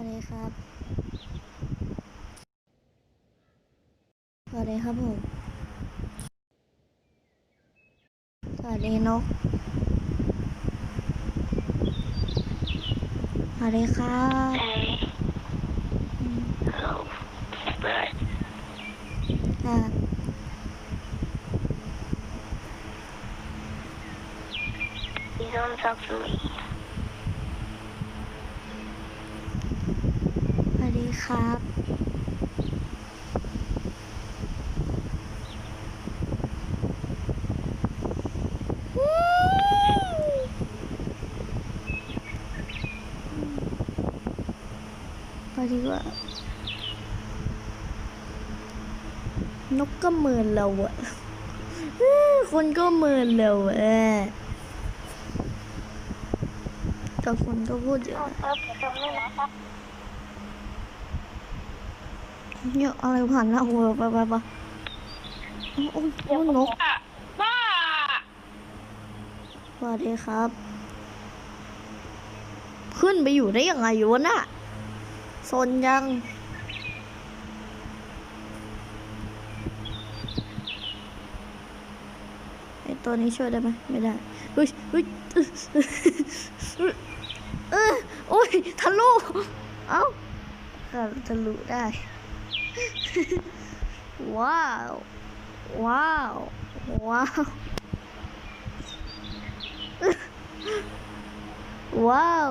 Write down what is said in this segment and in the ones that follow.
วัสดีครับ สวัสดีครับผม สวัสดีนก สวัสดีครับ Hey. Hello. Right. ค่ะ You don't talk to me. สวัสดี ครับ ไปดีกว่านกก็เมินเราอะคนก็เมินเราอะแต่คนก็พูดเยอะนะ เนี่ยอะไรผ่านหน้าหัวไปไปไปโอ้ยโอ้ยนกว่าสวัสดีครับ ขึ้นไปอยู่ได้ยังไงอยู่วะน่ะโซนยังไอตัวนี้ช่วยได้ไหมไม่ได้เฮ้ยเฮ้ยเออโอ้ยทะลุ เอ้าก็ทะลุได้ ว้าว ว้าว ว้าว ว้าว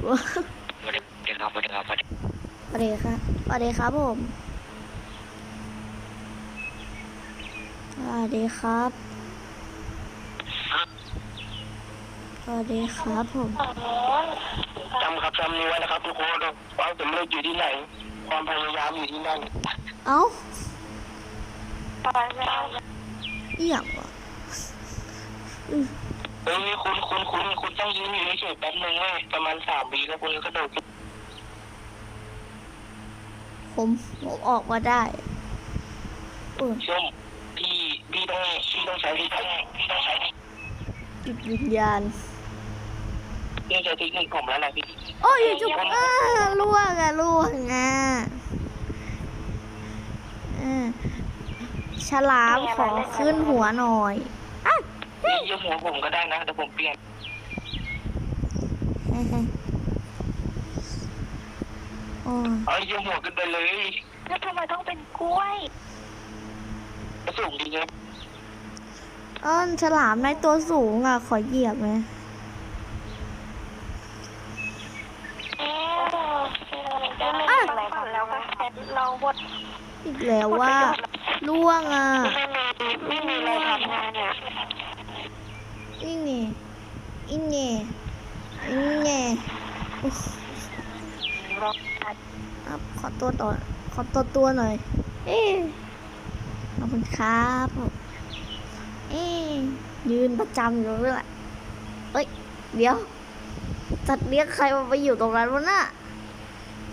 สวัสดีครับสวัสดีครับสวัสดีครับสวัสดีครับผมสวัสดีครับสวัสดีครับผมจำครับจำนี้ไว้นะครับทุกคนความสำเร็จอยู่ที่ไหน ความพยายามอยู่ที่นั่นเอ้าเอี่ยงวะเฮ้ยคุณคุณคุณคุณต้องยืนอยู่เฉยๆแป๊บนึงเว้ยประมาณสามวิแล้วคุณก็โดดขึ้นผมผมออกมาได้เออช่วงพี่พี่ต้องพี่ต้องใช้พี่ต้องพี่ต้องใช้จิตวิญญาณ พี่ต้องใช้เทคนิคผมแล้วแหละพี่โอ้ยจุกอ่าล่วงอะล่วงอะอ่าฉลามขอขึ้นหัวหน่อยอะพี่ยกหัวผมก็ได้นะแต่ผมเปลี่ยนเฮ้ยเฮ้ยโอ้ยเอายกหัวขึ้นไปเลยแล้วทำไมต้องเป็นกล้วยสูงดีครับเอ้นฉลามในตัวสูงอะ ขอเหยียบไหม เอ๊ะเราไม่ทำอะไรมาแล้วก็เสร็จเราหม ดอีกแล้วว่าล่วงอะ ไม่มีไม่มีอะไรทำงานเนี่ยนี่นี่อีนี่อีนี่อุ๊ยเราอะขอตัวต่อขอตัวตัวหน่อย เอ๊ขอบคุณครับ เอ๊ยืนประจำอยู่ด้วยแหละเอ้ย เดี๋ยวจัดเรียกใครมาไปอยู่ตรงนั้นวะน่ะ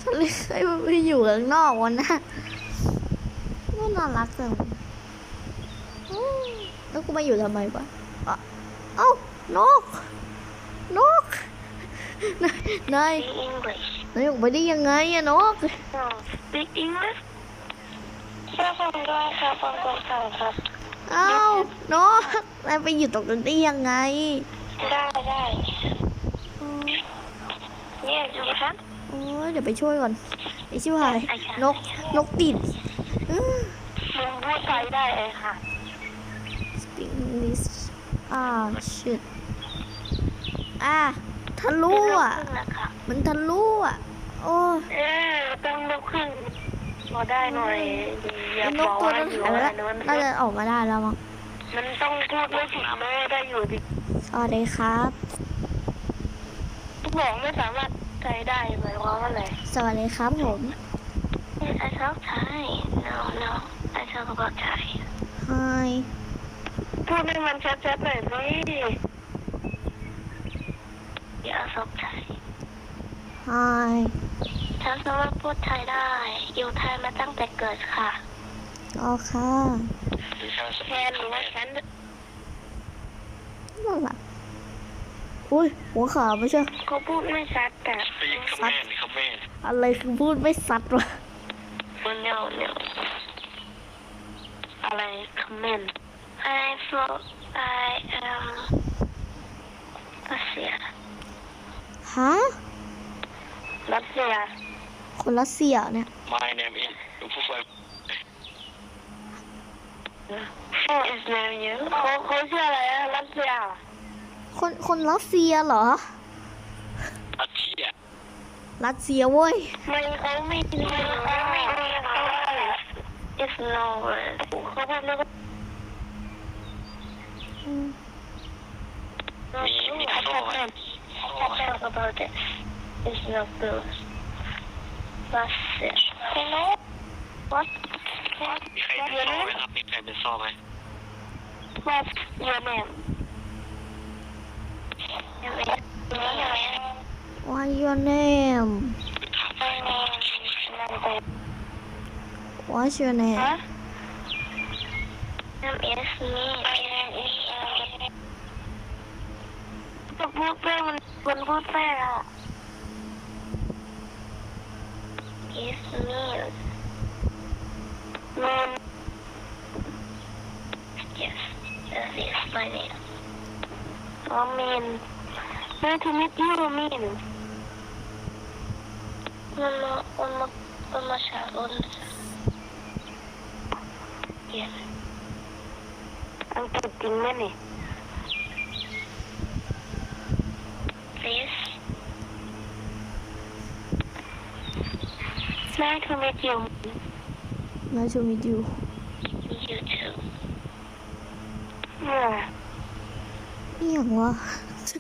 ฉันเรียกใครมาไปอยู่ข้างนอกวะน่ะก็น่ารักจังอืมแล้วกูมาอยู่ทำไมวะอะเอ้านก นก นายนาย speak English นายออกไปได้ยังไงอะนก no speak English ช่วยฟังด้วยครับฟังก่อนสั่งครับ เอ้านกนายไปอยู่ตรงนั้นได้ยังไง ได้ได้เนี่ยดูครับโอ้ ยเดี๋ยวไปช่วยก่อนไอชิวหายนกนกติดอื้อมึงพูดไทยได้เลยค่ะ speak English อ่า shit อะทะลุอะเป็นลูกครึ่งนะคะมันทะลุอะ โอ้ยเออต้องลูกครึ่งพอได้หน่อยอย่าไอ้นบกอกตัวว่านั้นอยู่หายไปอะไรแล้วนะมันน่าจะออกมาได้แล้วมั้งมันต้องพูดไม่ผิดไม่ได้อยู่ดิสวัสดีครับบอกไม่สามารถ ใช้ได้หมายความว่าอะไรสวัสดีครับผม I talk Thai no no I talk about Thai hi พูดให้มันชัดๆหน่อยสิอย่าสอบไทย hi ฉันสามารถพูดไทยได้ อยู่ไทยมาตั้งแต่เกิดค่ะอ๋อค่ะแทนหรือว่าฉัน น่ารัก อุ้ยหัวขาวไม่ใช่เขาพูดไม่ชัดแต่ไปยิงคำแม่นี่คำแม่อะไรคือพูดไม่สัตว์วะมันเนียวเนียวอะไรคอมเมนต์ I feel I am รัสเซียฮะรัสเซียคนรัสเซียเนี่ย My name is ลูกผู้ไฟ Who is name you เขาเขาชื่ออะไรอะรัสเซีย คนคนรัสเซียเหรอ อาเชียรัสเซียเว้ยไม่เขาไม่ไม่เขาไม่ไม่เขา It's no word เขาพูดไม่อืมมีมี I โซ่ can't ไหม I can't talk about this It's not good รัสเซีย Hello What มีใครเป็นโซ่ไหมครับมีใครเป็นโซ่ไหม What's your name? What's your name? What's your name? Huh? Um, name is me. Yes, me. Mom. Yes, that is my name. Amen. Mean. Nice to meet you, mean. One more, one more, one more shot, one more shot. Yes. อังกฤษจริงไหมนี่ Please. Nice to meet you. Nice to meet you You too. Yeah. นี่อย่างวะ Yes.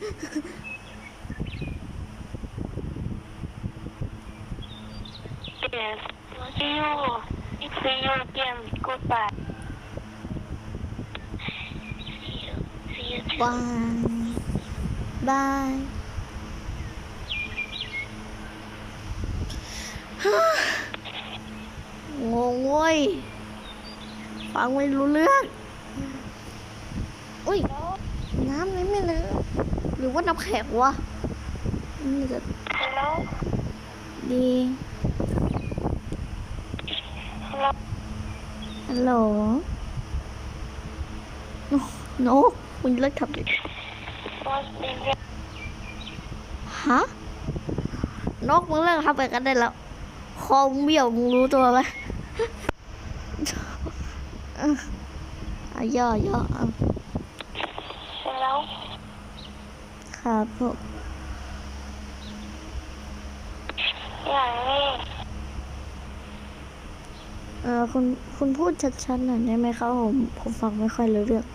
See you. See you again. Goodbye. See you. See you too. บายบายฮ่างงเว้ยฟังไม่รู้เรื่องอุ้ย น้ำนี่ไม่เลอะห รือว่าน้ำแข็งวะนี่จะ Hello. ดี Hello. ฮัลโหลโนโนคุณเลิกทำดิ What's the name? ฮะนกมึงเลิกทำแบบกันได้แล้ว คอมงเบี้ยวมึงรู้ตัวไหมเอออะย่อย่อเอา Hello. ครับผมอย่างนี้เออคุณคุณพูดชัดๆหน่อยได้ไหมครับผมผมฟังไม่ค่อยรู้เรื่อง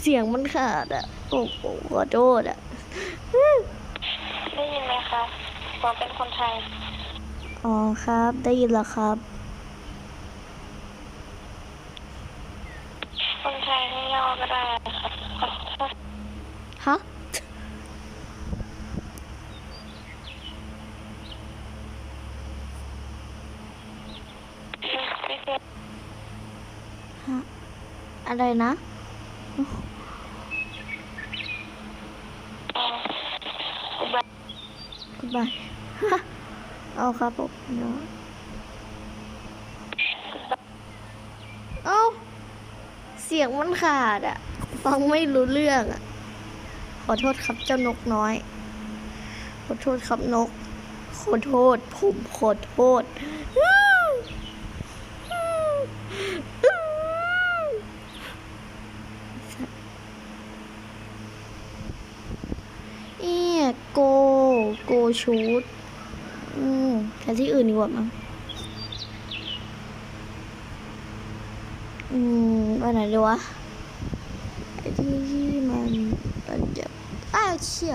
เสียงมันขาดอะโอ้โหขอโทษอะได้ยินไหมคะผมเป็นคนไทย อ๋อครับ ได้ยินแล้วครับ คนไทยให้ย่อก็ได้ครับ ฮะ ไม่เป็น ฮะอะไรนะอุบัติกุดบายเอาครับผมเดี๋ยวเอาเสียงมันขาดอะฟังไม่รู้เรื่องอะขอโทษครับเจ้านกน้อย ขอโทษครับนก ขอโทษ ผมขอโทษ เอีย โก โกชูดอืมแต่ที่อื่นดีกว่ามั้งอืมไปไหนดีวะไอ้ที่มันมันจะอ้าวเชี่ย